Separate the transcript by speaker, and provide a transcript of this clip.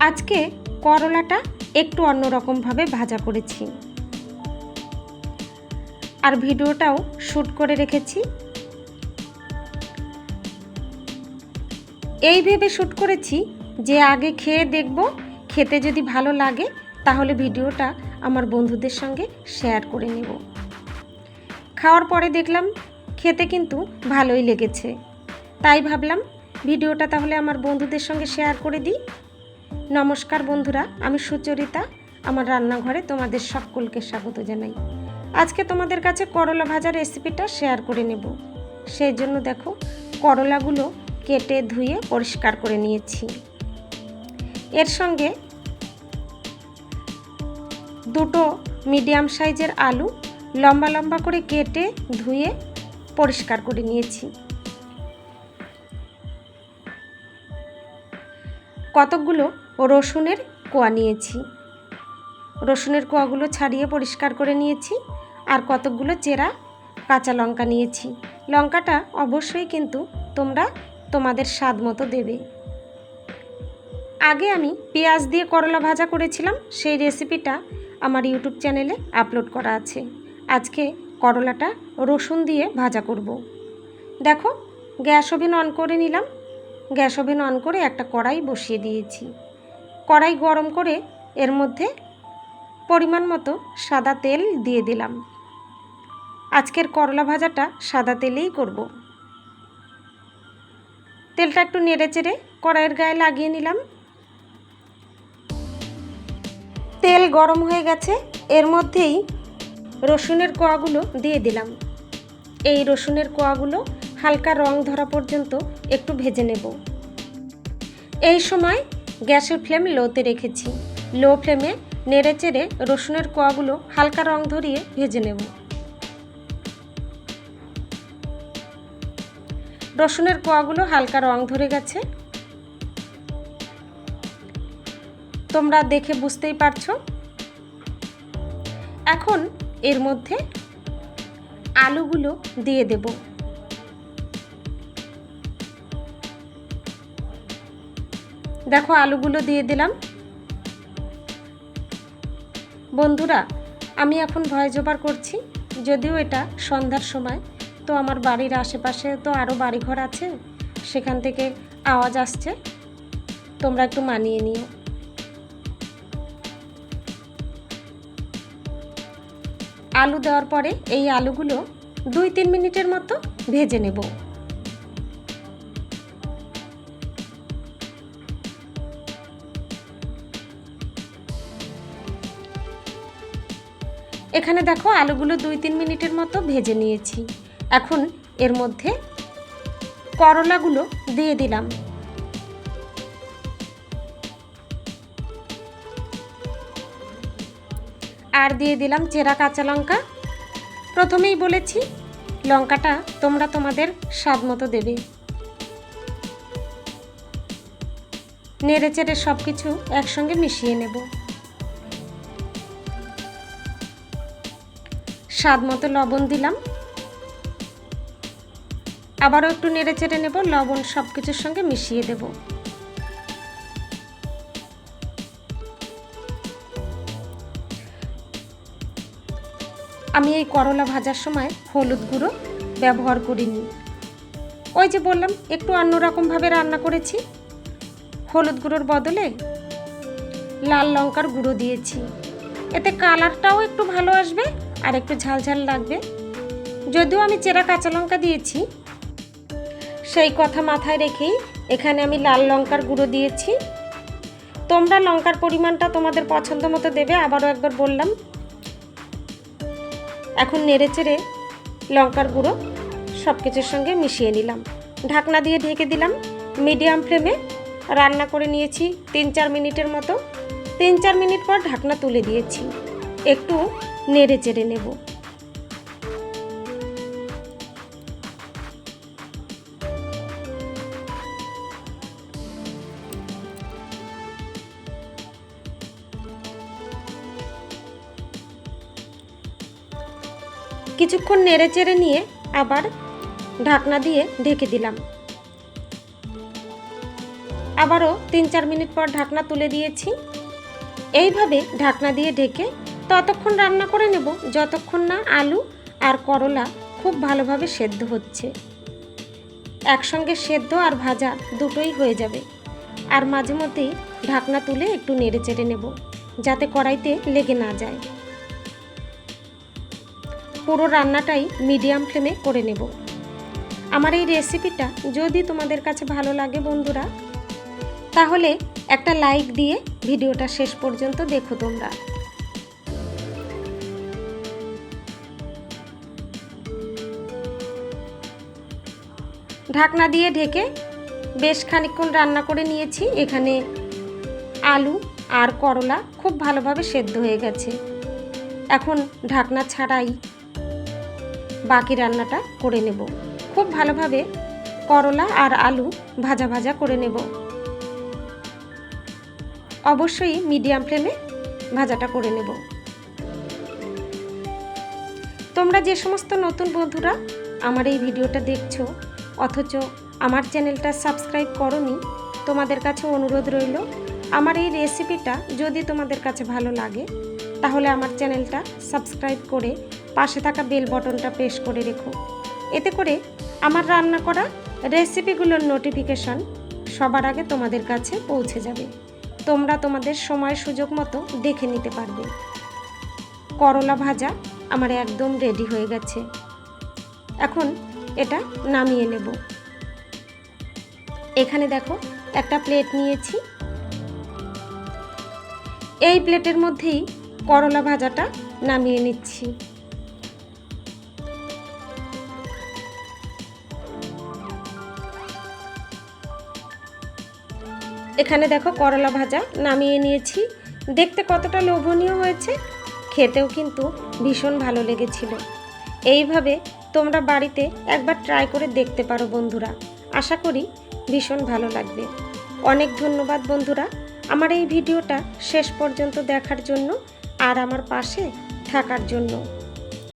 Speaker 1: আজকে করলাটা একটু অন্যরকমভাবে ভাজা করেছি। আর ভিডিওটাও শ্যুট করে রেখেছি। এই ভেবে শ্যুট করেছি যে আগে খেয়ে দেখব, খেতে যদি ভালো লাগে তাহলে ভিডিওটা আমার বন্ধুদের সঙ্গে শেয়ার করে নেব। খাওয়ার পরে দেখলাম খেতে কিন্তু ভালোই লেগেছে। তাই ভাবলাম ভিডিওটা তাহলে আমার বন্ধুদের সঙ্গে শেয়ার করে দিই। নমস্কার বন্ধুরা, আমি সুচরিতা। আমার রান্নাঘরে তোমাদের সকলকে স্বাগত জানাই। আজকে তোমাদের কাছে করলা ভাজার রেসিপিটা শেয়ার করে নেব। সেই জন্য দেখো, করলাগুলো কেটে ধুয়ে পরিষ্কার করে নিয়েছি। এর সঙ্গে দুটো মিডিয়াম সাইজের আলু লম্বা লম্বা করে কেটে ধুয়ে পরিষ্কার করে নিয়েছি। কতকগুলো রসুনের কোয়া নিয়েছি। রসুনের কোয়াগুলো ছাড়িয়ে পরিষ্কার করে নিয়েছি আর কতকগুলো চেরা কাঁচা লঙ্কা নিয়েছি। লঙ্কাটা অবশ্যই কিন্তু তোমরা তোমাদের স্বাদ মতো দেবে। আগে আমি পেঁয়াজ দিয়ে করলা ভাজা করেছিলাম, সেই রেসিপিটা আমার ইউটিউব চ্যানেলে আপলোড করা আছে। আজকে করলাটা রসুন দিয়ে ভাজা করব। দেখো, গ্যাস ওভেন অন করে নিলাম। গ্যাস ওভেন অন করে একটা কড়াই বসিয়ে দিয়েছি। কড়াই গরম করে এর মধ্যে পরিমাণ মতো সাদা তেল দিয়ে দিলাম। আজকের করলা ভাজাটা সাদা তেলেই করব। তেলটা একটু নেড়ে চেড়ে কড়াইয়ের গায়ে লাগিয়ে নিলাম। তেল গরম হয়ে গেছে, এর মধ্যেই রসুনের কোয়াগুলো দিয়ে দিলাম। এই রসুনের কোয়াগুলো হালকা রং ধরা পর্যন্ত একটু ভেজে নেব। এই সময় গ্যাসের ফ্লেম লোতে রেখেছি। লো ফ্লেমে নেড়ে চেড়ে রসুনের কোয়াগুলো হালকা রং ধরিয়ে ভেজে নেব। রসুনের কোয়াগুলো হালকা রং ধরে গেছে। তোমরা দেখে বুঝতেই পারছ। এখন এর মধ্যে আলুগুলো দিয়ে দেব। দেখো আলুগুলো দিয়ে দিলাম। বন্ধুরা, আমি এখন ভয় জোবার করছি, যদিও এটা সন্ধ্যার সময়, তো আমার বাড়ির আশেপাশে তো আরও বাড়িঘর আছে, সেখান থেকে আওয়াজ আসছে, তোমরা একটু মানিয়ে নিও। আলু দেওয়ার পরে এই আলুগুলো দুই তিন মিনিটের মতো ভেজে নেব। এখানে দেখো আলুগুলো দুই তিন মিনিটের মতো ভেজে নিয়েছি। এখন এর মধ্যে করলাগুলো দিয়ে দিলাম। আর দিয়ে দিলাম চেরা কাঁচা লঙ্কা। প্রথমেই বলেছি, লঙ্কাটা তোমরা তোমাদের স্বাদ মতো দেবে। নেড়ে চেড়ে সব কিছু একসঙ্গে মিশিয়ে নেব। স্বাদ মতো লবণ দিলাম। আবারও একটু নেড়ে চেড়ে নেব, লবণ সব কিছুর সঙ্গে মিশিয়ে দেবো। আমি এই করলা ভাজার সময় হলুদ গুঁড়ো ব্যবহার করিনি। ওই যে বললাম, একটু অন্যরকমভাবে রান্না করেছি। হলুদ গুঁড়োর বদলে লাল লঙ্কার গুঁড়ো দিয়েছি। এতে কালারটাও একটু ভালো আসবে। আর একটু ঝালঝাল লাগবে। যদিও আমি চেরা কাঁচা লঙ্কা দিয়েছি। সেই কথা মাথায় রেখেই এখানে আমি লাল লঙ্কার গুঁড়ো দিয়েছি। তোমরা লঙ্কার পরিমাণটা তোমাদের পছন্দ মতো দেবে, আবারও একবার বললাম। এখন নেড়ে চেড়ে লঙ্কার গুঁড়ো সব কিছুর সঙ্গে মিশিয়ে নিলাম। ঢাকনা দিয়ে ঢেকে দিলাম। মিডিয়াম ফ্লেমে রান্না করে নিয়েছি তিন চার মিনিটের মতো। তিন চার মিনিট পর ঢাকনা তুলে দিয়েছি। একটু নেড়ে চেড়ে নেব। কিছুক্ষণ নেড়ে চেড়ে নিয়ে আবার ঢাকনা দিয়ে ঢেকে দিলাম। আবারও তিন চার মিনিট পর ঢাকনা তুলে দিয়েছি। এইভাবে ঢাকনা দিয়ে ঢেকে ততক্ষণ রান্না করে নেব। যতক্ষণ না আলু আর করলা খুব ভালোভাবে সেদ্ধ হচ্ছে। একসঙ্গে সেদ্ধ আর ভাজা দুটোই হয়ে যাবে। আর মাঝে মধ্যেই ঢাকনা তুলে একটু নেড়ে চেড়ে নেব, যাতে কড়াইতে লেগে না যায়। পুরো রান্নাটাই মিডিয়াম ফ্লেমে করে নেব। আমার এই রেসিপিটা যদি তোমাদের কাছে ভালো লাগে বন্ধুরা, তাহলে একটা লাইক দিয়ে ভিডিওটা শেষ পর্যন্ত দেখো তোমরা। ঢাকনা দিয়ে ঢেকে বেশ খানিকক্ষণ রান্না করে নিয়েছি। এখানে আলু আর করলা খুব ভালোভাবে সেদ্ধ হয়ে গেছে। এখন ঢাকনা ছাড়াই বাকি রান্নাটা করে নেব। খুব ভালোভাবে করলা আর আলু ভাজা ভাজা করে নেব। অবশ্যই মিডিয়াম ফ্লেমে ভাজাটা করে নেব। তোমরা যে সমস্ত নতুন বন্ধুরা আমার এই ভিডিওটা দেখছ অথচ আমার চ্যানেলটা সাবস্ক্রাইব করনি, তোমাদের কাছে অনুরোধ রইল, আমার এই রেসিপিটা যদি তোমাদের কাছে ভালো লাগে, তাহলে আমার চ্যানেলটা সাবস্ক্রাইব করে পাশে থাকা বেল বটনটা প্রেস করে রেখো। এতে করে আমার রান্না করা রেসিপিগুলোর নোটিফিকেশন সবার আগে তোমাদের কাছে পৌঁছে যাবে। তোমরা তোমাদের সময় সুযোগ মতো দেখে নিতে পারবে। করলা ভাজা আমার একদম রেডি হয়ে গেছে। এখন এটা নামিয়ে নেব। এখানে দেখো একটা প্লেট নিয়েছি। এই প্লেটের মধ্যেই করলা ভাজাটা নামিয়ে নিচ্ছি। এখানে দেখো করলা ভাজা নামিয়ে নিয়েছি। দেখতে কতটা লোভনীয় হয়েছে, খেতেও কিন্তু ভীষণ ভালো লেগেছিল। এইভাবে তোমরা বাড়িতে একবার ট্রাই করে দেখতে পারো বন্ধুরা। আশা করি ভীষণ ভালো লাগবে। অনেক ধন্যবাদ বন্ধুরা। আমার এই ভিডিওটা শেষ পর্যন্ত দেখার জন্য আর আমার পাশে থাকার জন্য।